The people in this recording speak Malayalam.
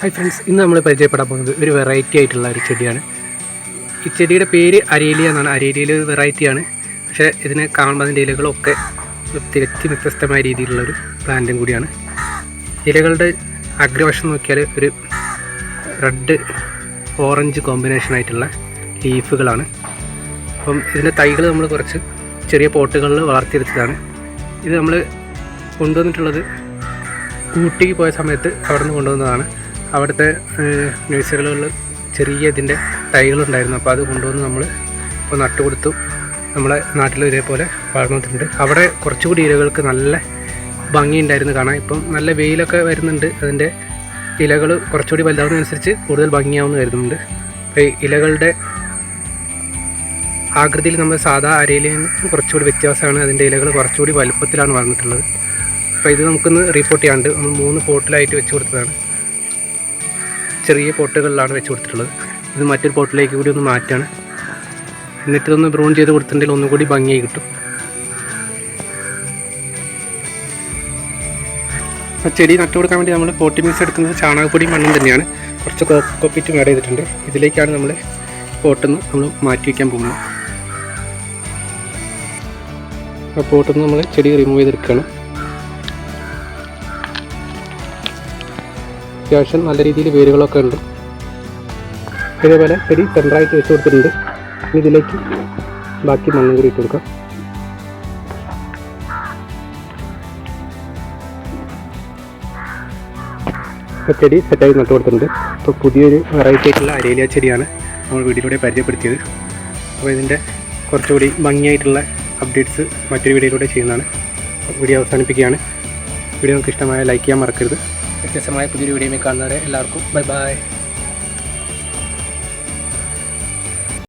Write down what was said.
ഹായ് ഫ്രണ്ട്സ് ഇന്ന് നമ്മൾ പരിചയപ്പെടാൻ പോകുന്നത് ഒരു വെറൈറ്റി ആയിട്ടുള്ള ഒരു ചെടിയാണ്. ഈ ചെടിയുടെ പേര് അരേലിയ എന്നാണ്. അരേലിയയിൽ ഒരു വെറൈറ്റിയാണ് പക്ഷേ ഇതിനെ കാണുമ്പോൾ അതിന്റെ ഇലകളൊക്കെ തികച്ചും വ്യത്യസ്തമായ രീതിയിലുള്ള ഒരു പ്ലാന്റും കൂടിയാണ്. ഇലകളുടെ അഗ്രവശം നോക്കിയാൽ ഒരു റെഡ് ഓറഞ്ച് കോമ്പിനേഷൻ ആയിട്ടുള്ള ലീഫുകളാണ് അപ്പം ഇതിന്റെ തൈകൾ നമ്മൾ കുറച്ച് ചെറിയ പോട്ടുകളിൽ വളർത്തിയെടുത്തതാണ്. ഇത് നമ്മൾ കൊണ്ടുവന്നിട്ടുള്ളത് ഊട്ടിക്ക് പോയ സമയത്ത് അവിടെ നിന്ന് കൊണ്ടുവന്നതാണ്. അവിടുത്തെ നഴ്സറികളിൽ ചെറിയ ഇതിന്റെ തൈകളുണ്ടായിരുന്നു. അപ്പോൾ അത് കൊണ്ടുവന്ന് നമ്മൾ ഇപ്പോൾ നട്ടുകൊടുത്തു. നമ്മളെ നാട്ടിൽ ഇതേപോലെ വളർന്നിട്ടുണ്ട്. അവിടെ കുറച്ചുകൂടി ഇലകൾക്ക് നല്ല ഭംഗിയുണ്ടായിരുന്നു കാണാൻ. ഇപ്പം നല്ല വെയിലൊക്കെ വരുന്നുണ്ട്. അതിന്റെ ഇലകൾ കുറച്ചുകൂടി വലുതാവുന്നതനുസരിച്ച് കൂടുതൽ ഭംഗിയാവുന്ന വരുന്നുണ്ട് അപ്പോൾ ഇലകളുടെ ആകൃതിയിൽ നമ്മൾ സാധാ അരയിൽ നിന്നും കുറച്ചുകൂടി വ്യത്യാസമാണ് അതിന്റെ ഇലകൾ കുറച്ചുകൂടി വലുപ്പത്തിലാണ് വളർന്നിട്ടുള്ളത്. അപ്പോൾ ഇത് നമുക്കൊന്ന് റീപ്പോർട്ട് ചെയ്യാണ്ട് നമ്മൾ മൂന്ന് പോട്ടിലായിട്ട് വെച്ച് കൊടുത്തതാണ്. ചെറിയ പോട്ടുകളിലാണ് വെച്ച് കൊടുത്തിട്ടുള്ളത്. ഇത് മറ്റൊരു പോട്ടിലേക്ക് കൂടി ഒന്ന് മാറ്റാണ്. എന്നിട്ട് ഒന്ന് ബ്രൗൺ ചെയ്ത് കൊടുത്തിട്ടുണ്ടെങ്കിൽ ഒന്നും കൂടി ഭംഗിയായി കിട്ടും. ചെടി നട്ടു കൊടുക്കാൻ വേണ്ടി നമ്മൾ പോട്ടി മിക്സ് എടുക്കുന്നത് ചാണകപ്പൊടി മണ്ണും തന്നെയാണ്. കുറച്ച് കോക്കോപ്പിറ്റും ആഡ് ചെയ്തിട്ടുണ്ട്. ഇതിലേക്കാണ് നമ്മൾ പോട്ടെന്ന് നമ്മൾ മാറ്റി വയ്ക്കാൻ പോകുന്നത്. ആ പോട്ടെന്ന് നമ്മൾ ചെടി റിമൂവ് ചെയ്തെടുക്കുകയാണ്. അത്യാവശ്യം നല്ല രീതിയിൽ വേരുകളൊക്കെ ഉണ്ട്. ഇതേപോലെ ചെടി സെന്ററായിട്ട് വെച്ച് കൊടുത്തിട്ടുണ്ട്. ഇനി ഇതിലേക്ക് ബാക്കി മണ്ണും കൂടി ഇട്ട് കൊടുക്കാം. ചെടി സെറ്റായി നട്ടു കൊടുത്തിട്ടുണ്ട്. ഇപ്പോൾ പുതിയൊരു വെറൈറ്റി ആയിട്ടുള്ള അരേലിയ ചെടിയാണ് നമ്മൾ വീഡിയോയിലൂടെ പരിചയപ്പെടുത്തിയത്. അപ്പോൾ ഇതിന്റെ കുറച്ചുകൂടി ഭംഗിയായിട്ടുള്ള അപ്ഡേറ്റ്സ് മറ്റൊരു വീഡിയോയിലൂടെ ചെയ്യുന്നതാണ്. വീഡിയോ അവസാനിപ്പിക്കുകയാണ്. വീഡിയോ നിങ്ങൾക്ക് ഇഷ്ടമായ ലൈക്ക് ചെയ്യാൻ മറക്കരുത്. വ്യത്യസ്തമായ പുതിയൊരു വീഡിയോയിൽ കാണുന്നവരെ എല്ലാവർക്കും ബൈ ബൈ.